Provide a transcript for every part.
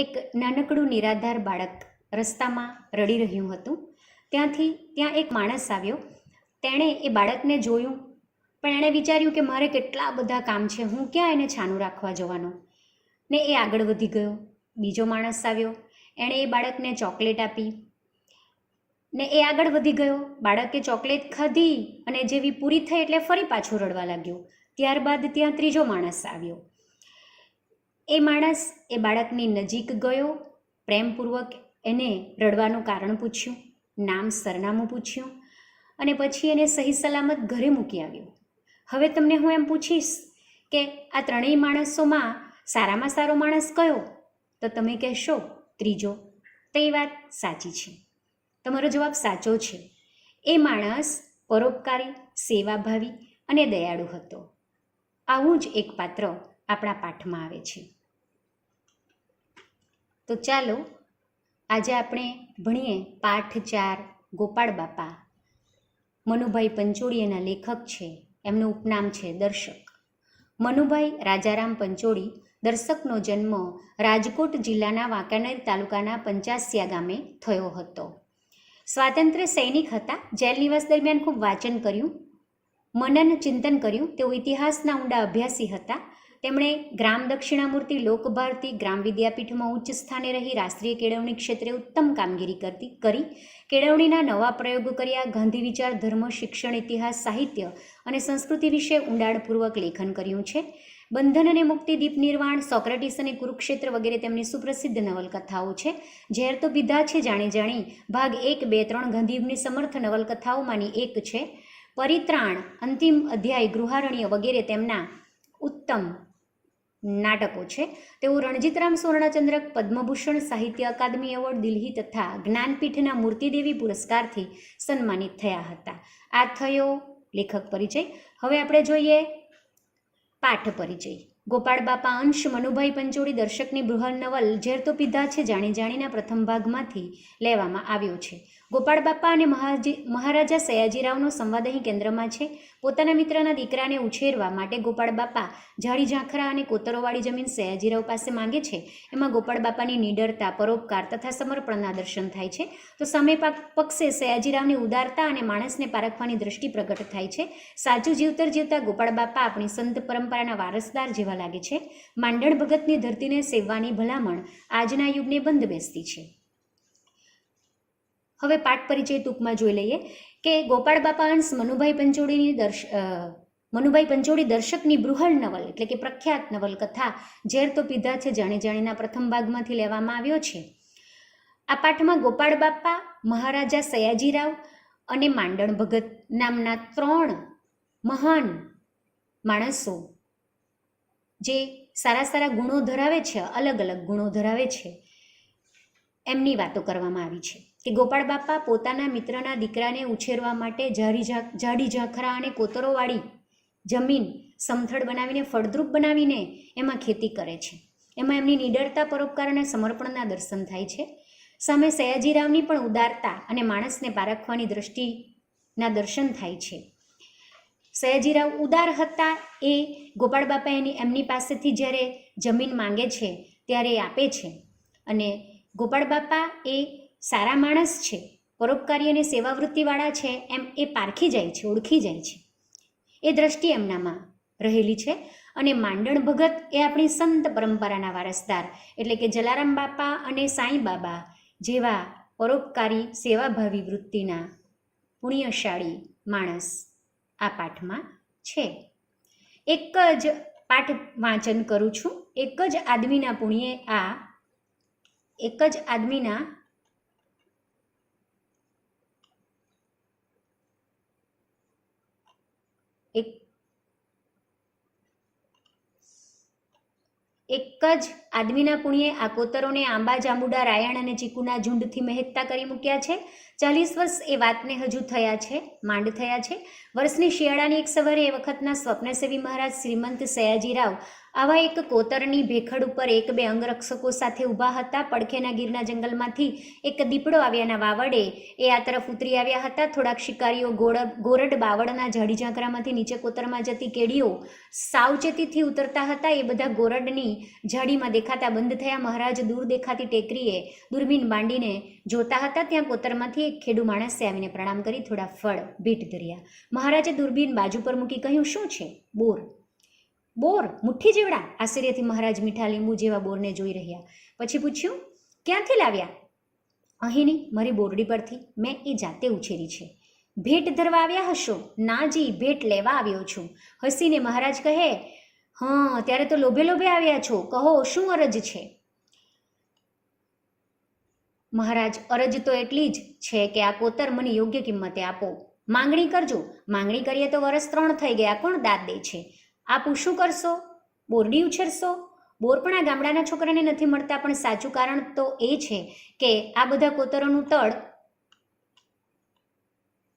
એક નાનકડું નિરાધાર બાળક રસ્તામાં રડી રહ્યું હતું. ત્યાંથી ત્યાં એક માણસ આવ્યો. તેણે એ બાળકને જોયું. પણ એણે વિચાર્યું કે મારે કેટલા બધા કામ છે, હું ક્યાં એને છાનું રાખવા જવાનો? ને એ આગળ વધી ગયો. બીજો માણસ આવ્યો. એણે એ બાળકને ચોકલેટ આપી. ને એ આગળ વધી ગયો. બાળકે ચોકલેટ ખાધી અને જેવી પૂરી થઈ એટલે ફરી પાછું રડવા લાગ્યો. ત્યારબાદ ત્યાં ત્રીજો માણસ આવ્યો. એ માણસ એ બાળકની નજીક ગયો, પ્રેમપૂર્વક એને રડવાનું કારણ પૂછ્યું, નામ સરનામું પૂછ્યું અને પછી એને સહી સલામત ઘરે મૂકી આવ્યો. હવે તમને હું એમ પૂછીશ કે આ ત્રણેય માણસોમાં સારામાં સારો માણસ કયો? તો તમે કહેશો ત્રીજો. તો વાત સાચી છે. તમારો જવાબ સાચો છે. એ માણસ પરોપકારી, સેવાભાવી અને દયાળુ હતો. આવું જ એક પાત્ર આપણા પાઠમાં આવે છે. તો ચાલો આજે આપણે ભણીએ પાઠ ચાર ગોપાળ બાપા. મનુભાઈ પંચોળીએના લેખક છે. એમનું ઉપનામ છે દર્શક. મનુભાઈ રાજારામ પંચોળી દર્શકનો જન્મ રાજકોટ જિલ્લાના વાંકાનેર તાલુકાના પંચાસિયા ગામે થયો હતો. સ્વાતંત્ર્ય સૈનિક હતા. જેલ નિવાસ દરમિયાન ખૂબ વાંચન કર્યું, મનન ચિંતન કર્યું. તેઓ ઇતિહાસના ઊંડા અભ્યાસી હતા. તેમણે ગ્રામ દક્ષિણામૂર્તિ લોકભારતી ગ્રામ વિદ્યાપીઠમાં ઉચ્ચ સ્થાને રહી રાષ્ટ્રીય કેળવણી ક્ષેત્રે ઉત્તમ કામગીરી કરતી કરી. કેળવણીના નવા પ્રયોગો કર્યા, ગાંધી વિચાર, ધર્મ, શિક્ષણ, ઇતિહાસ, સાહિત્ય અને સંસ્કૃતિ વિશે ઊંડાણપૂર્વક લેખન કર્યું છે. બંધન અને મુક્તિ, દીપ નિર્વાણ, સોક્રેટિસ અને કુરુક્ષેત્ર વગેરે તેમની સુપ્રસિદ્ધ નવલકથાઓ છે. ઝેર તો પીધા છે જાણે જાણી, ભાગ એક, બે, ત્રણ ગાંધીની સમર્થ નવલકથાઓમાંની એક છે. પરિત્રાણ, અંતિમ અધ્યાય, ગૃહારણ્ય વગેરે તેમના ઉત્તમ નાટકો છે. તેઓ રણજીતરામ સુવર્ણચંદ્રક, પદ્મભૂષણ સાહિત્ય અકાદમી એવોર્ડ, દિલ્હી તથા જ્ઞાનપીઠના મૂર્તિદેવી પુરસ્કારથી સન્માનિત થયા હતા. આ થયો લેખક પરિચય. હવે આપણે જોઈએ પાઠ પરિચય. ગોપાળ બાપા અંશ, મનુભાઈ પંચોળી દર્શકની બૃહલ નવલ ઝેર તો પીધા છે જાણી જાણીના પ્રથમ ભાગમાંથી લેવામાં આવ્યો છે. ગોપાળ બાપા અને મહાજી, મહારાજા સયાજીરાવનો સંવાદ અહીં કેન્દ્રમાં છે. પોતાના મિત્રના દીકરાને ઉછેરવા માટે ગોપાળ બાપા ઝાડી ઝાંખરા અને કોતરોવાળી જમીન સયાજીરાવ પાસે માંગે છે. એમાં ગોપાળ બાપાની નિડરતા, પરોપકાર તથા સમર્પણના દર્શન થાય છે. તો સામે પાક- પક્ષે સયાજીરાવની ઉદારતા અને માણસને પારખવાની દ્રષ્ટિ પ્રગટ થાય છે. સાચું જીવતર જીવતા ગોપાળ બાપા આપણી સંત પરંપરાના વારસદાર જેવા લાગે છે. માંડણ ભગતની ધરતીને સેવવાની ભલામણ આજના યુગને બંધ બેસતી છે. હવે પાઠ પરિચય ટૂંકમાં જોઈ લઈએ કે ગોપાળ બાપા અંશ મનુભાઈ પંચોળીની દર્શ મનુભાઈ પંચોળી દર્શકની બૃહળ નવલ એટલે કે પ્રખ્યાત નવલકથા ઝેર તો પીધા છે જાણે જાણીના પ્રથમ ભાગમાંથી લેવામાં આવ્યો છે. આ પાઠમાં ગોપાળ બાપા, મહારાજા સયાજીરાવ અને માંડણ ભગત નામના ત્રણ મહાન માણસો જે સારા સારા ગુણો ધરાવે છે, અલગ અલગ ગુણો ધરાવે છે, એમની વાતો કરવામાં આવી છે. કે ગોપાળ બાપા પોતાના મિત્રના દીકરાને ઉછેરવા માટે જારી જાડી ઝાખરા અને કોતરોવાળી જમીન સમથળ બનાવીને, ફળદ્રુપ બનાવીને એમાં ખેતી કરે છે. એમાં એમની નિડરતા પરોપકાર અને સમર્પણના દર્શન થાય છે. સામે સયાજીરાવની પણ ઉદારતા અને માણસને પારખવાની દ્રષ્ટિના દર્શન થાય છે. સયાજીરાવ ઉદાર હતા એ ગોપાળ બાપા એની, એમની પાસેથી જ્યારે જમીન માંગે છે ત્યારે એ આપે છે. અને ગોપાળ બાપા એ સારા માણસ છે પરોપકારી અને સેવાવૃત્તિવાળા છે, એમ એ પારખી જાય છે, ઓળખી જાય છે. એ દ્રષ્ટિ એમનામાં રહેલી છે અને માંડણ ભગત એ આપણી સંત પરંપરાના વારસદાર એટલે કે જલારામ બાપા અને સાંઈ બાબા જેવા પરોપકારી, સેવાભાવી વૃત્તિના પુણ્યશાળી માણસ આ પાઠમાં છે. એક જ પાઠ વાંચન કરું છું. એક જ આદમીના પુણ્યે આ, એક જ આદમીના એક એક જ આદમીના પુણ્યે આ કોતરોને આંબા, જાંબુડા, રાયણ અને ચીકુના ઝુંડથી મહેકતા કરી મૂક્યા છે. ચાલીસ વર્ષ એ વાતને હજુ થયા છે, માંડ થયા છે. વર્ષની શિયાળાની એક સવારે એ વખતના સ્વપ્નસેવી મહારાજ શ્રીમંત સયાજીરાવ આવા એક કોતરની ભેખડ ઉપર એક બે અંગરક્ષકો સાથે ઊભા હતા. પડખેના ગીરના જંગલમાંથી એક દીપડો આવ્યાના વાવડે એ આ તરફ ઉતરી આવ્યા હતા. થોડાક શિકારીઓ ગોરડ ગોરડ બાવળના ઝાડી ઝાંકરામાંથી નીચે કોતરમાં જતી કેડીઓ સાવચેતીથી ઉતરતા હતા. એ બધા ગોરડની ઝાડીમાં દેખાતા બંધ થયા. મહારાજ દૂર દેખાતી ટેકરીએ દૂરબીન બાંડીને જોતા હતા. ત્યાં કોતરમાંથી એક ખેડૂ માણસે આવીને પ્રણામ કરી. થોડા ફળ ભેટ ધર્યા. મહારાજે દૂરબીન બાજુ પર મૂકી કહ્યું, શું છે? બોર. બોર, મુઠ્ઠી જેવડા? આશ્ચર્યથી મહારાજ મીઠા લીંબુ જેવા બોરને જોઈ રહ્યા. પછી પૂછ્યું, ક્યાંથી લાવ્યા? અહીંની, મારી બોરડી પરથી. મેં એ જાતે ઉછેરી છે. ભેટ ધરવા આવ્યા હશો? નાજી ભેટ લેવા આવ્યો છું. હસીને મહારાજ કહે, હા, ત્યારે તો લોભે લોભે આવ્યા છો. કહો, શું અરજ છે? મહારાજ, અરજ તો એટલી જ છે કે આ કોતર મને યોગ્ય કિંમતે આપો. માંગણી કરજો. માંગણી કરીએ તો વરસ ત્રણ થઈ ગયા. કોણ દાદ દે છે? આપ શું કરશો? બોરડી ઉછેરશો? બોરપણા ગામડાના છોકરાને નથી મળતા, પણ સાચું કારણ તો એ છે કે આ બધા કોતરોનું તળ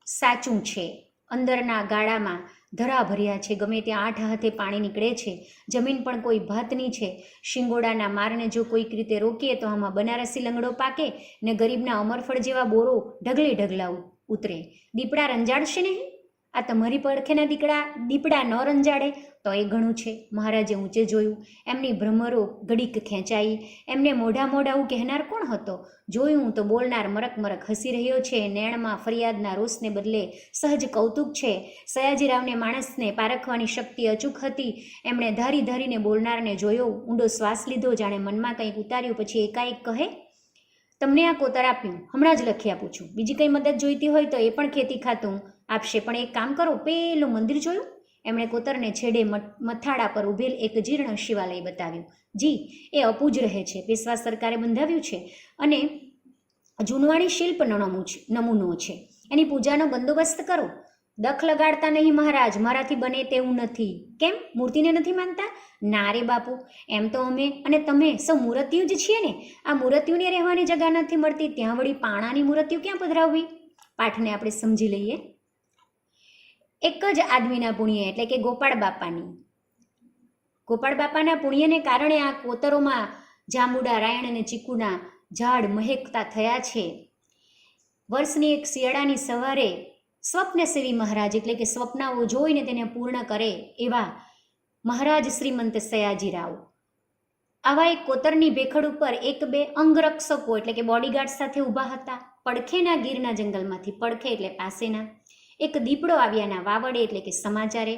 સાચું છે. અંદરના ગાળામાં ધરા ભર્યા છે. ગમે ત્યાં આઠ હાથે પાણી નીકળે છે. જમીન પણ કોઈ ભાતની છે. શિંગોડાના મારને જો કોઈક રીતે રોકીએ તો આમાં બનારસી લંગડો પાકે ને ગરીબના અમરફળ જેવા બોરો ઢગલે ઢગલા ઉતરે. દીપડા રંજાડશે નહીં? આ તમારી પડખેના દીકડા દીપડા ન રંજાડે, તો એ ઘણું છે. મહારાજે ઊંચે જોયું. એમની ભ્રમરો ઘડીક ખેંચાઈ. એમને મોઢા મોઢાવું કહેનાર કોણ હતો? જોયું તો બોલનાર મરક મરક હસી રહ્યો છે. નેણમાં ફરિયાદના રોષને બદલે સહજ કૌતુક છે. સયાજીરાવને માણસને પારખવાની શક્તિ અચૂક હતી. એમણે ધારી ધારીને બોલનારને જોયો. ઊંડો શ્વાસ લીધો. જાણે મનમાં કંઈક ઉતાર્યું. પછી એકાએક કહે, તમને આ કોતર આપ્યું? હમણાં જ લખી આપું છું. બીજી કંઈ મદદ જોઈતી હોય તો એ પણ ખેતી ખાતું. આપશે. પણ એક કામ કરો, પેલું મંદિર જોયું? એમણે કોતરને છેડે મથાળા પર ઊભેલ એક જીર્ણ શિવાલય બતાવ્યું. જી, એ અપૂજ રહે છે. પેશવા સરકારે બંધાવ્યું છે અને જૂનવાણી શિલ્પ નમૂ નમૂનો છે. એની પૂજાનો બંદોબસ્ત કરો. દખ લગાડતા નહીં મહારાજ, મારાથી બને તેવું નથી. કેમ? મૂર્તિને નથી માનતા? ના રે બાપુ, એમ તો અમે અને તમે સૌ મૂર્તિઓ જ છીએ ને. આ મૂર્તિઓને રહેવાની જગા નથી મળતી. ત્યાં વળી પાણાની મૂર્તિઓ ક્યાં પધરાવવી? પાઠને આપણે સમજી લઈએ. એક જ આદમીના પુણ્ય એટલે કે ગોપાળ બાપાની. ગોપાળ બાપાના પુણ્યને કારણે આ કોતરોમાં જાંબુડા, રાયણ અને ચીકુના ઝાડ મહેકતા થયા છે. વર્ષની એક શિયાળાની સવારે સ્વપ્નસેવી મહારાજ એટલે કે સ્વપ્નાઓ જોઈને તેને પૂર્ણ કરે એવા મહારાજ શ્રીમંત સયાજીરાવ આવા એક કોતરની ભેખડ ઉપર એક બે અંગરક્ષકો એટલે કે બોડીગાર્ડ સાથે ઊભા હતા. પડખેના ગીરના જંગલમાંથી, પડખે એટલે પાસેના. એક દીપડો આવ્યાના વાવડે એટલે કે સમાચારે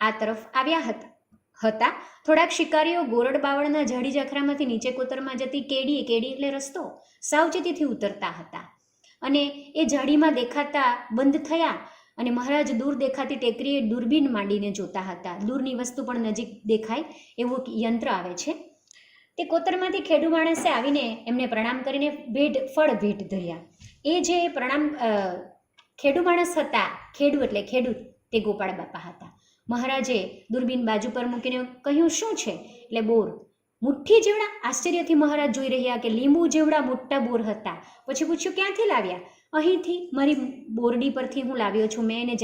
આ તરફ આવ્યા હતા હતા. થોડાક શિકારીઓ ગોરડ બાવળના ઝાડી ઝાખરામાંથી નીચે કોતરમાં જતી કેડી કેડી એટલે રસ્તો સાવચેતીથી ઉતરતા હતા. અને એ ઝાડીમાં દેખાતા બંધ થયા અને મહારાજ દૂર દેખાતી ટેકરીએ દૂરબીન માંડીને જોતા હતા. દૂરની વસ્તુ પણ નજીક દેખાય એવું યંત્ર આવે છે. તે કોતરમાંથી ખેડૂ માણસે આવીને એમને પ્રણામ કરીને ભેટ, ફળ ભેટ ધર્યા. એ જે પ્રણામ ખેડૂ માણસ હતા ખેડૂ એટલે ખેડૂત, તે ગોપાળ બાપા હતા. મહારાજે દૂરબીન બાજુ પર મૂકીને કહ્યું, શું છે? એટલે બોર. મુઠ્ઠી જેવડા આશ્ચર્યથી મહારાજ જોઈ રહ્યા કે લીંબુ જેવડા મોટા બોર હતા. પછી પૂછ્યું, ક્યાંથી લાવ્યા? અહીંથી, મારી બોરડી પરથી હું લાવ્યો છું, મેં એને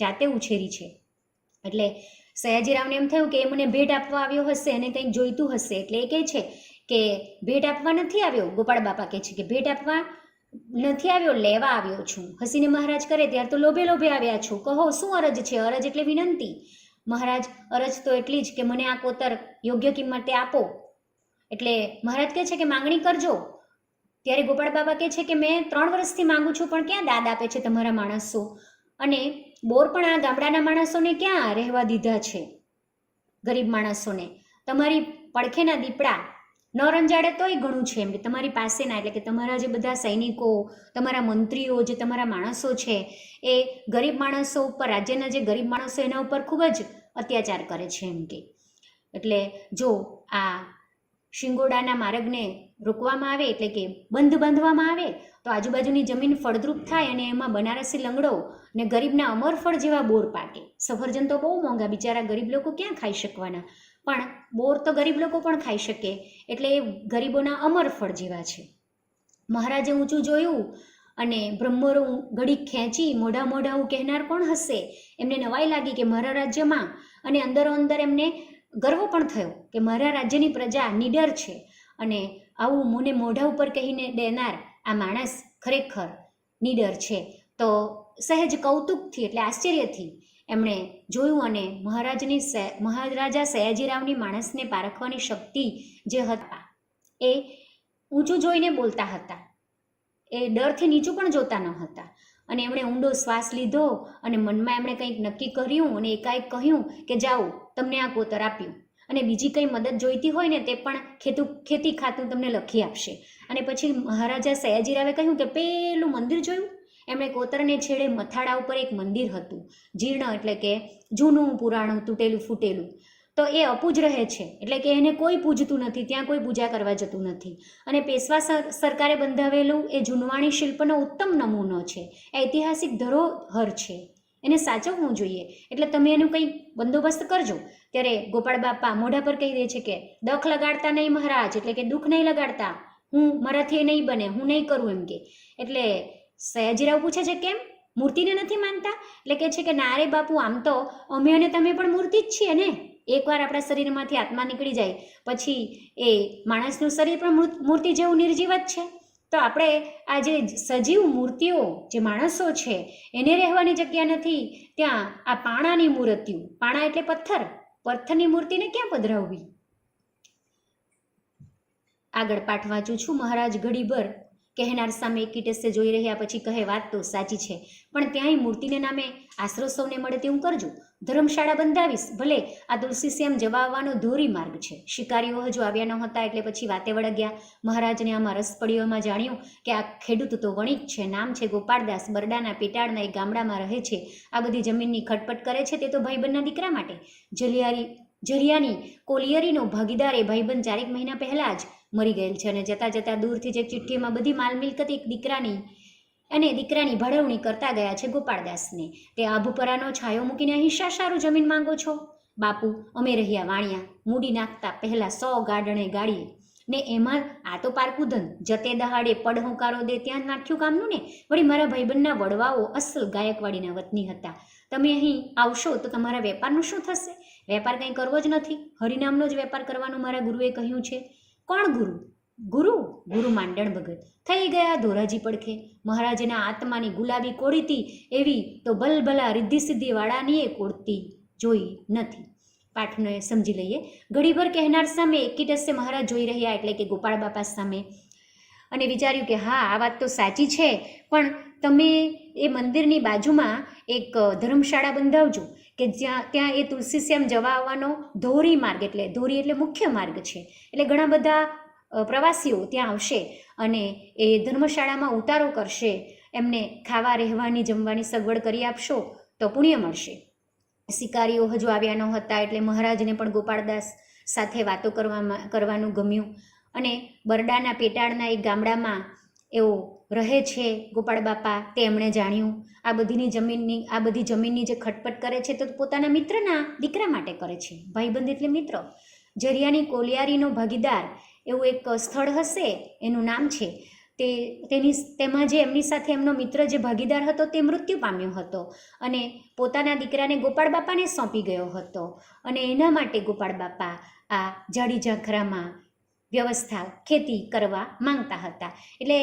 જાતે ઉછેરી છે. એટલે સયાજીરાવને એમ થયું કે એ મને ભેટ આપવા આવ્યો હશે અને કંઈક જોઈતું હશે. એટલે એ કહે છે કે, ભેટ આપવા નથી આવ્યો? ગોપાળ બાપા કહે છે કે, ભેટ આપવા નથી આવ્યો, લેવા આવ્યો છું. હસીને મહારાજ કરે ત્યાર તો લોભે લોભે આવ્યા છું. કહો, શું અરજ છે? અરજ એટલે વિનંતી. મહારાજ, અરજ તો એટલી જ કે મને આ કોતર યોગ્ય કિંમતે આપો. એટલે મહારાજ કહે છે કે માંગણી કરજો. ત્યારે ગોપાળ બાબા કહે છે કે મેં ત્રણ વર્ષથી માંગુ છું, પણ ક્યાં દાદ આપે છે તમારા માણસો? અને બોર પણ આ ગામડાના માણસોને ક્યાં રહેવા દીધા છે? ગરીબ માણસોને. તમારી પડખેના દીપડા ન રંજાડે તોય ઘણું છે એમ કે તમારી પાસેના, એટલે કે તમારા જે બધા સૈનિકો, તમારા મંત્રીઓ, જે તમારા માણસો છે, એ ગરીબ માણસો ઉપર, રાજ્યના જે ગરીબ માણસો એના ઉપર ખૂબ જ અત્યાચાર કરે છે એમ કે. એટલે જો આ શિંગોડાના માર્ગને રોકવામાં આવે, એટલે કે બંધ બાંધવામાં આવે, તો આજુબાજુની જમીન ફળદ્રુપ થાય અને એમાં બનારસી લંગડો ને ગરીબના અમરફળ જેવા બોર પાકે. સફરજન તો બહુ મોંઘા, બિચારા ગરીબ લોકો ક્યાં ખાઈ શકવાના? પણ બોર તો ગરીબ લોકો પણ ખાઈ શકે, એટલે એ ગરીબોના અમરફળ જેવા છે. મહારાજે ઊંચું જોયું અને બ્રહ્મરો ઘડીક ખેંચી મોઢા મોઢા હું કહેનાર કોણ હશે? એમને નવાઈ લાગી કે મારા રાજ્યમાં અને અંદરો અંદર એમને ગર્વ પણ થયો કે મારા રાજ્યની પ્રજા નીડર છે અને આવું મને મોઢા ઉપર કહીને દેનાર આ માણસ ખરેખર નીડર છે. તો સહેજ કૌતુકથી એટલે આશ્ચર્યથી એમણે જોયું અને મહારાજની મહારાજા સયાજીરાવની માણસને પારખવાની શક્તિ જે હતા, એ ઊંચું જોઈને બોલતા હતા. એ ડરથી નીચું પણ જોતા ન હતા. અને એમણે ઊંડો શ્વાસ લીધો અને મનમાં એમણે કંઈક નક્કી કર્યું અને એકાએક કહ્યું કે, જાઓ, તમને આ કોતર આપ્યું. અને બીજી કંઈ મદદ જોઈતી હોય ને તે પણ ખેતું, ખેતી ખાતું તમને લખી આપશે. અને પછી મહારાજા સયાજીરાવે કહ્યું કે, પેલું મંદિર જોયું? એમણે કોતરને છેડે મથાળા ઉપર એક મંદિર હતું. જીર્ણ એટલે કે જૂનું પુરાણું તૂટેલું ફૂટેલું. તો એ અપૂજ રહે છે, એટલે કે એને કોઈ પૂજતું નથી, ત્યાં કોઈ પૂજા કરવા જતું નથી. અને પેશવા સર- સરકારે બંધાવેલું એ જૂનવાણી શિલ્પનો ઉત્તમ નમૂનો છે. ઐતિહાસિક ધરોહર છે. એને સાચવવું જોઈએ. એટલે તમે એનું કંઈ બંદોબસ્ત કરજો. ત્યારે ગોપાળ બાપા મોઢા પર કહી દે છે કે, દખ લગાડતા નહીં મહારાજ, એટલે કે દુઃખ નહીં લગાડતા. હું મારાથી નહીં બને, હું નહીં કરું એમ કે. એટલે સયાજીરાવ પૂછે છે કેમ? મૂર્તિને નથી માનતા? એટલે કે છે કે ના રે બાપુ, આમ તો અમે અને તમે પણ મૂર્તિ જ છીએ ને. એકવાર આપણા શરીરમાંથી આત્મા નીકળી જાય, પછી એ માણસનું શરીર પણ મૂર્તિ જેવું નિર્જીવ જ છે. તો આપણે આ જે સજીવ મૂર્તિઓ, જે માણસો છે, એને રહેવાની જગ્યા નથી. ત્યાં આ પાણાની મૂર્તિઓ, પાણા એટલે પથ્થર. પથ્થરની મૂર્તિને ક્યાં પધરાવવી? આગળ પાઠ વાંચું છું. મહારાજ ઘડીભર કહેનાર સામે કીટસે જોઈ રહ્યા પછી કહે, વાત તો સાચી છે, પણ ત્યાંય મૂર્તિને નામે આશરો સૌને મળે તેવું કરજો. ધર્મશાળા બંધાવીશ, ભલે આ તુલસી શ્યામ જવા આવવાનો ધોરી માર્ગ છે. શિકારીઓ હજુ આવ્યા ન હતા એટલે પછી વાતે વળગ્યા. મહારાજને આમાં રસ પડ્યો, એમાં જાણ્યું કે આ ખેડૂત તો વણિક છે, નામ છે ગોપાળદાસ, બરડાના પેટાળના એક ગામડામાં રહે છે. આ બધી જમીનની ખટપટ કરે છે તે તો ભાઈબંધના દીકરા માટે. જલિયારી જરિયાની કોલિયરીનો ભાગીદાર એ ભાઈબંધ ચારેક મહિના પહેલાં જ મરી ગયેલ છે અને જતાં જતાં દૂરથી જ ચિઠ્ઠીમાં બધી માલ મિલકત એક દીકરાની અને દીકરાની ભળવણી કરતા ગયા છે ગોપાળદાસને. તે આભુપરાનો છાયો મૂકીને શા સારું જમીન માંગો છો? બાપુ, અમે રહ્યા વાણિયા, મૂડી નાખતા પહેલાં સો ગાડણે ગાડીએ ને એમાં આ તો પારકું જતે દહાડે પડ હુંકારો દે ત્યાં નાખ્યું કામનું ને? વળી મારા ભાઈબંધના વડવાઓ અસલ ગાયકવાડીના વતની હતા. તમે અહીં આવશો તો તમારા વેપારનું શું થશે? વેપાર કંઈ કરવો જ નથી. હરિનામનો જ વેપાર કરવાનું મારા ગુરુએ કહ્યું છે. કોણ ગુરુ? ગુરુ? ગુરુ માંડણ ભગત. થઈ ગયા ધોરાજી પડખે. મહારાજના આત્માની ગુલાબી કોળીતી એવી તો ભલભલા રિદ્ધિ સિદ્ધિવાળાની એ કોળતી જોઈ નથી. પાઠને સમજી લઈએ. ઘડીભર કહેનાર સામે એકીટસે મહારાજ જોઈ રહ્યા એટલે કે ગોપાળ બાપા સામે. અને વિચાર્યું કે હા, આ વાત તો સાચી છે, પણ તમે એ મંદિરની બાજુમાં એક ધર્મશાળા બંધાવજો કે જ્યાં, ત્યાં એ તુલસીશ્યામ જવા આવવાનો ધોરી માર્ગ એટલે, ધોરી એટલે મુખ્ય માર્ગ છે. એટલે ઘણા બધા પ્રવાસીઓ ત્યાં આવશે અને એ ધર્મશાળામાં ઉતારો કરશે, એમને ખાવા, રહેવાની, જમવાની સગવડ કરી આપશો તો પુણ્ય મળશે. શિકારીઓ હજુ આવ્યા ન હતા એટલે મહારાજને પણ ગોપાળદાસ સાથે વાતો કરવામાં, કરવાનું ગમ્યું. અને બરડાના પેટાળના એક ગામડામાં એઓ રહે છે ગોપાળ બાપા તે એમણે જાણ્યું. આ બધીની જમીનની, આ બધી જમીનની જે ખટપટ કરે છે તો પોતાના મિત્રના દીકરા માટે કરે છે. ભાઈબંધ એટલે મિત્ર. જરિયાની કોલિયારીનો ભાગીદાર એવું એક સ્થળ હશે, એનું નામ છે તે તેની તેમાં જે એમની સાથે એમનો મિત્ર જે ભાગીદાર હતો તે મૃત્યુ પામ્યો હતો અને પોતાના દીકરાને ગોપાળ બાપાને સોંપી ગયો હતો અને એના માટે ગોપાળ બાપા આ જાડી ઝાખરામાં વ્યવસ્થા ખેતી કરવા માંગતા હતા. એટલે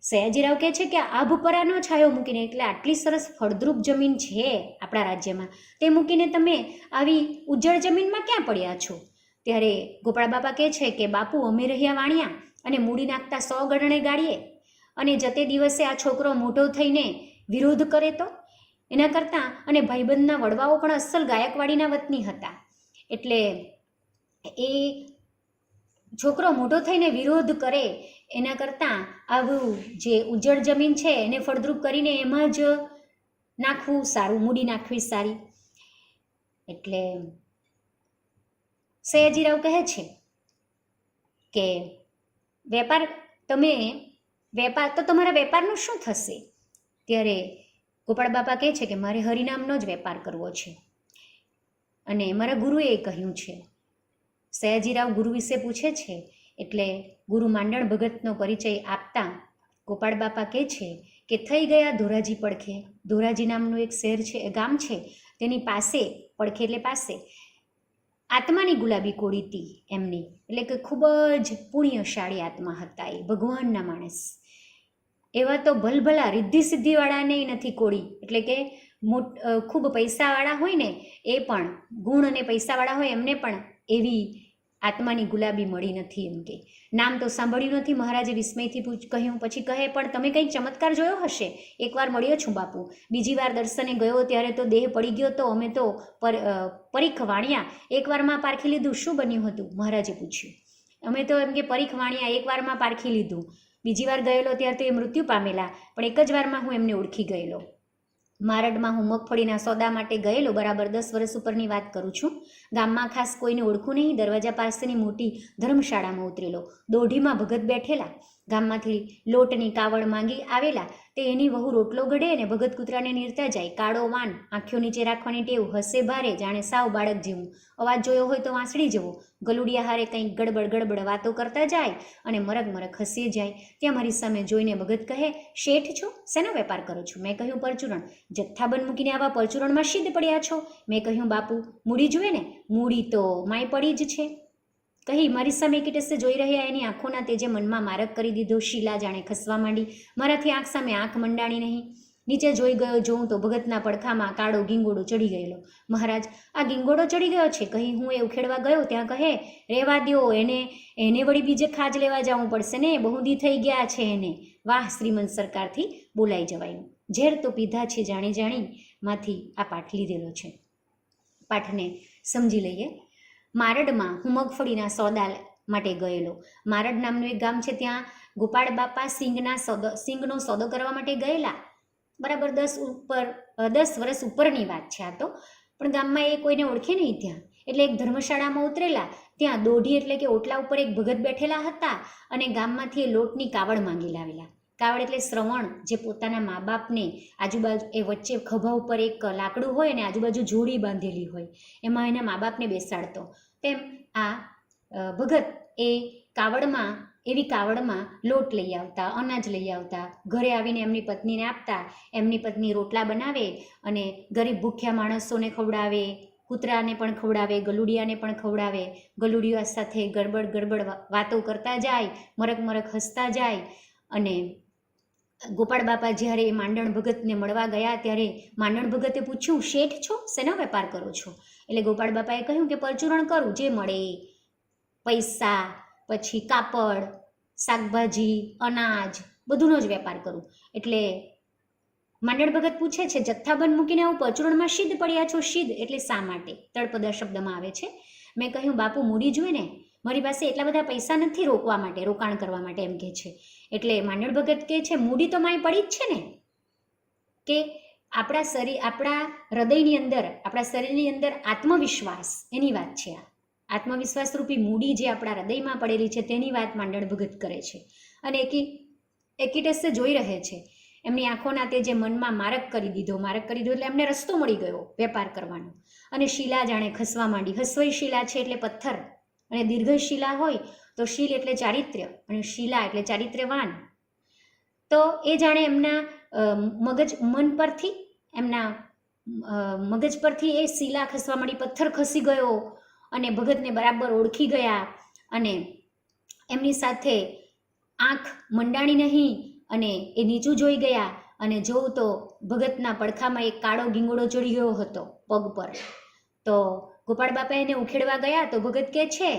સયાજીરાવ કહે છે કે આભપરાનો છાયો મૂકીને, એટલે આટલી સરસ ફળદ્રુપ જમીન છે આપણા રાજ્યમાં, તે મૂકીને તમે આવી ઉજ્જળ જમીનમાં ક્યાં પડ્યા છો? ત્યારે ગોપાળ બાપા કહે છે કે, બાપુ, અમે રહ્યા વાણિયા અને મૂડી નાખતા સો ગણણે ગાળીએ. અને જતે દિવસે આ છોકરો મોટો થઈને વિરોધ કરે તો? એના કરતાં અને ભાઈબંધના વડવાઓ પણ અસલ ગાયકવાડીના વતની હતા. એટલે એ છોકરો મોટો થઈને વિરોધ કરે, એના કરતાં આવું જે ઉજ્જડ જમીન છે એને ફળદ્રુપ કરીને એમાં જ નાખવું સારું, મૂડી નાખવી સારી. એટલે સયાજીરાવ કહે છે કે વેપાર, તમે વેપાર, તો તમારા વેપારનું શું થશે? ત્યારે ગોપાળ બાપા કહે છે કે મારે હરિનામનો જ વેપાર કરવો છે. અને મારા ગુરુએ કહ્યું છે, સયાજીરાવ ગુરુ વિશે પૂછે છે, એટલે ગુરુ માંડણ ભગતનો પરિચય આપતા ગોપાળ બાપા કહે છે કે થઈ ગયા ધોરાજી પડખે. ધોરાજી નામનું એક શહેર છે ગામ છે. તેની પાસે, પડખે એટલે પાસે આત્માની ગુલાબી કોળી હતી એમની. એટલે કે ખૂબ જ પુણ્યશાળી આત્મા હતા એ, ભગવાનના માણસ. એવા તો ભલભલા રિદ્ધિ સિદ્ધિવાળાને નથી કોળી. એટલે કે મોટ ખૂબ પૈસાવાળા હોય ને, એ પણ, ગુણ અને પૈસાવાળા હોય એમને પણ એવી આત્માની ગુલાબી મળી નથી એમ કે. નામ તો સાંભળ્યું નથી, મહારાજે વિસ્મયથી પૂછ, કહ્યું, પછી કહે, પણ તમે કંઈક ચમત્કાર જોયો હશે? એકવાર મળ્યો છું બાપુ. બીજી વાર દર્શને ગયો, ત્યારે તો દેહ પડી ગયો, તો અમે તો પર પરીખ વાણ્યા. એકવારમાં પારખી લીધું, શું બન્યું હતું? મહારાજે પૂછ્યું. અમે તો એમ કે પરીખ વાણ્યા, એકવારમાં પારખી લીધું. બીજી વાર ગયેલો, ત્યારે તો એ મૃત્યુ પામેલા. પણ એક જ વારમાં હું એમને ઓળખી ગયેલો. મારડમાં હું મગફળીના સોદા માટે ગયેલો બરાબર દસ વર્ષ ઉપરની વાત કરું છું. ગામમાં ખાસ કોઈને ઓળખું નહીં, દરવાજા પાસેની મોટી ધર્મશાળામાં ઉતરેલો. દોઢીમાં ભગત બેઠેલા. ગામમાંથી લોટની કાવડ માંગી આવેલા. તે એની વહુ રોટલો ઘડે અને ભગત કૂતરાને નીરતા જાય. કાળો વાન, આંખો નીચે રાખવાની ટેવ, હસે ભારે, જાણે સાવ બાળક જેવું. અવાજ જોયો હોય તો વાંસળી જેવો. ગલુડિયા હારે કંઈક ગડબડ ગડબડ વાતો કરતા જાય અને મરક મરક હસીએ જાય. ત્યાં મારી સામે જોઈને ભગત કહે, શેઠ છો? શેનો વેપાર કરો છો? મેં કહ્યું, પરચુરણ. જથ્થાબંધ મૂકીને આવા પરચુરણમાં સિદ્ધ પડ્યા છો? મેં કહ્યું, બાપુ, મૂડી જુએ ને? મૂડી તો માય પડી જ છે. કહી, મારી સામે કીટસે જોઈ રહ્યા એની આંખોના તેજે મનમાં મારક કરી દીધો. શીલા જાણે ખસવા માંડી. મારાથી આંખ સામે આંખ મંડાણી નહીં. નીચે જોઈ ગયો જોઉં તો ભગતના પડખામાં કાળો ગીંગોડો ચડી ગયેલો. મહારાજ, આ ગીંગોડો ચડી ગયો છે? કહી, હું એ ઉખેડવા ગયો? ત્યાં કહે રેવા દ્યો, એને એને વળી બીજે ખાજ લેવા જવું પડશે ને? બહુદી થઈ ગયા છે એને. વાહ, શ્રીમંત સરકારથી બોલાઈ જવાયું. ઝેર તો પીધા છે જાણી જાણી. માંથી આ પાઠ લીધેલો છે. પાઠને સમજી લઈએ. મારડમાં હું મગફળીના સોદા માટે ગયેલો. મારડ નામનું એક ગામ છે ત્યાં. ગોપાળ બાપા સિંગના સોદો, સિંગનો સોદો કરવા માટે ગયેલા. બરાબર દસ ઉપર દસ વર્ષ ઉપરની વાત છે આ તો. પણ ગામમાં એ કોઈને ઓળખે નહીં ત્યાં. એટલે એક ધર્મશાળામાં ઉતરેલા. ત્યાં દોઢી એટલે કે ઓટલા ઉપર એક ભગત બેઠેલા હતા અને ગામમાંથી એ લોટની કાવડ માંગી લાવેલા. કાવડ એટલે શ્રવણ, જે પોતાના મા બાપને આજુબાજુ એ વચ્ચે ખભા ઉપર એક લાકડું હોય અને આજુબાજુ જોડી બાંધેલી હોય, એમાં એના મા બાપને બેસાડતો. તેમ આ ભગત એ કાવડમાં, એવી કાવડમાં લોટ લઈ આવતા, અનાજ લઈ આવતા, ઘરે આવીને એમની પત્નીને આપતા, એમની પત્ની રોટલા બનાવે અને ગરીબ ભૂખ્યા માણસોને ખવડાવે, કૂતરાને પણ ખવડાવે, ગલુડિયાને પણ ખવડાવે, ગલુડિયા સાથે ગડબડ ગડબડ વાતો કરતા જાય, મરક મરક હસતા જાય અને ગોપાળ બાપા જ્યારે માંડણ ભગતને મળવા ગયા ત્યારે માંડણ ભગતે પૂછ્યું, શેઠ છો? શેનો વેપાર કરો છો? એટલે ગોપાળ બાપાએ કહ્યું કે, પરચુરણ કરું, જે મળે. પૈસા, પછી કાપડ, શાકભાજી, અનાજ, બધુંનો જ વેપાર કરું. એટલે માંડણ ભગત પૂછે છે, જથ્થાબંધ મૂકીને આવું પરચુરણમાં સિદ્ધ પડ્યા છો? સિદ્ધ? એટલે શા માટે? તળપદા શબ્દમાં આવે છે. મેં કહ્યું, બાપુ, મૂડી જોઈએ ને મારી પાસે એટલા બધા પૈસા નથી રોકવા માટે, રોકાણ કરવા માટે એમ કહે છે. એટલે માંડણ ભગત કહે છે, મૂડી તો માય પડી જ છે ને? કે આપણા શરીર આપણા હૃદયની અંદર, આપણા શરીરની અંદર આત્મવિશ્વાસ, એની વાત છે આ. આત્મવિશ્વાસ રૂપી મૂડી જે આપણા હૃદયમાં પડેલી છે, તેની વાત માંડળ ભગત કરે છે. અને એકી એકીટસે જોઈ રહે છે. એમની આંખોના તે જે મનમાં મારક કરી દીધો, મારક કરી દીધો એટલે એમને રસ્તો મળી ગયો વેપાર કરવાનો. અને શીલા જાણે ખસવા માંડી. હસવઈ શીલા છે એટલે પથ્થર. અને દીર્ઘ શિલા હોય તો શીલ એટલે ચારિત્ર્ય અને શીલા એટલે ચારિત્ર્યવાન. તો એ જાણે એમના મગજ, મન પરથી, એમના મગજ પરથી એ શીલા ખસવા મળી પથ્થર ખસી ગયો અને ભગતને બરાબર ઓળખી ગયા અને એમની સાથે આંખ મંડાણી નહીં અને એ નીચું જોઈ ગયા અને જોઉં તો ભગતના પડખામાં એક કાળો ગીંગોળો ચડી ગયો હતો પગ પર. તો ગોપાળ બાપા એને ઉખેડવા ગયા તો ભગત કે છે,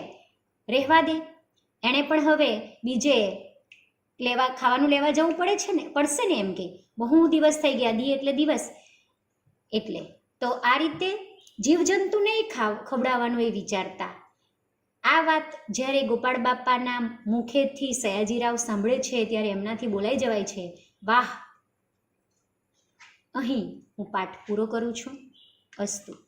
રહેવા દે. એણે પણ હવે બીજે લેવા, ખાવાનું લેવા જવું પડે છે ને, પડશે ને એમ કે, બહુ દિવસ થઈ ગયા, દી એટલે દિવસ. એટલે તો આ રીતે જીવજંતુ નહીં ખાવ, ખવડાવવાનું એ વિચારતા. આ વાત જ્યારે ગોપાળ બાપાના મુખેથી સયાજીરાવ સાંભળે છે, ત્યારે એમનાથી બોલાઈ જવાય છે, વાહ, અહીં હું પાઠ પૂરો કરું છું. અસ્તુ.